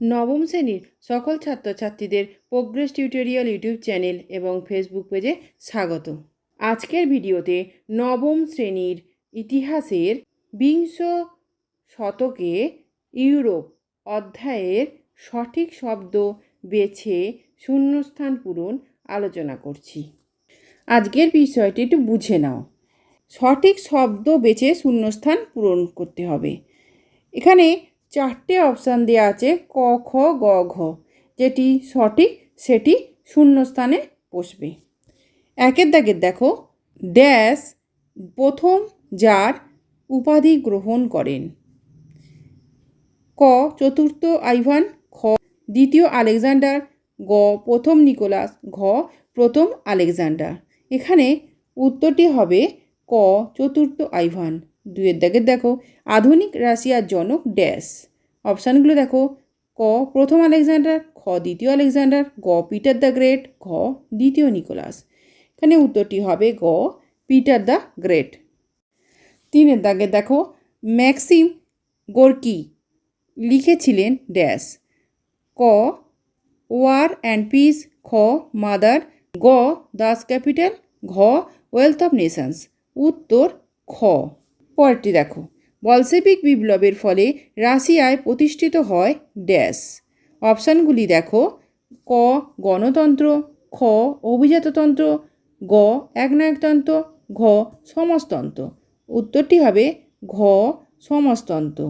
নবম শ্রেণির সকল ছাত্রছাত্রীদের প্রোগ্রেস টিউটোরিয়াল ইউটিউব চ্যানেল এবং ফেসবুক পেজে স্বাগত। আজকের ভিডিওতে নবম শ্রেণির ইতিহাসের বিংশ শতকে ইউরোপ অধ্যায়ের সঠিক শব্দ বেছে শূন্যস্থান পূরণ আলোচনা করছি। আজকের বিষয়টি একটু বুঝে নাও। সঠিক শব্দ বেছে শূন্যস্থান পূরণ করতে হবে। এখানে চারটে অপশান দেওয়া আছে ক, খ, গ, ঘ। যেটি সঠিক, সেটি শূন্যস্থানে বসবে। একের দাগের দেখো ড্যাশ প্রথম যার উপাধি গ্রহণ করেন। ক, চতুর্থ আইভান, খ, দ্বিতীয় আলেকজান্ডার, গ, প্রথম নিকোলাস, ঘ, প্রথম আলেকজান্ডার। এখানে উত্তরটি হবে ক, চতুর্থ আইভান। দুয়ের দাগের দেখো, আধুনিক রাশিয়ার জনক ড্যাশ। অপশানগুলো দেখো, ক, প্রথম আলেকজান্ডার, খ, দ্বিতীয় আলেকজান্ডার, গ, পিটার দ্য গ্রেট, ঘ, দ্বিতীয় নিকোলাস। এখানে উত্তরটি হবে গ, পিটার দ্য গ্রেট। তিনের দাগে দেখো, ম্যাক্সিম গোর্কি লিখেছিলেন ড্যাশ। ক, ওয়ার অ্যান্ড পিস, খ, মাদার, গ, দাস ক্যাপিটাল, ঘ, ওয়েলথ অফ নেশনস। উত্তর, খ। পরেরটি দেখো। বলসেবিক বিপ্লবের ফলে রাশিয়ায় প্রতিষ্ঠিত হয় ড্যাশ। অপশানগুলি দেখো। ক, গণতন্ত্র, খ, অভিজাততন্ত্র, গ, একনায়কতন্ত্র, ঘ, সমাজতন্ত্র। উত্তরটি হবে ঘ, সমাজতন্ত্র।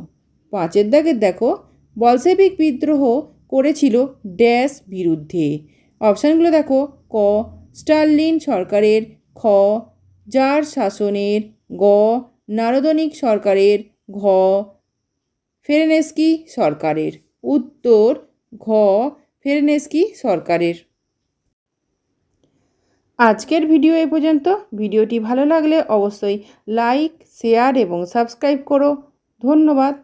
পাঁচের দাগের দেখো। বলসেবিক বিদ্রোহ করেছিল ড্যাশ বিরুদ্ধে। অপশানগুলো দেখো। ক স্টার্লিন সরকারের, খ, যার শাসনের, গ নারদনিক সরকারের ঘ, ফেরেনেস্কি সরকারের। উত্তর, ঘ, ফেরেনেস্কি সরকারের। আজকের ভিডিও এ পর্যন্ত। ভিডিওটি ভালো লাগলে অবশ্যই লাইক, শেয়ার এবং সাবস্ক্রাইব করো। ধন্যবাদ।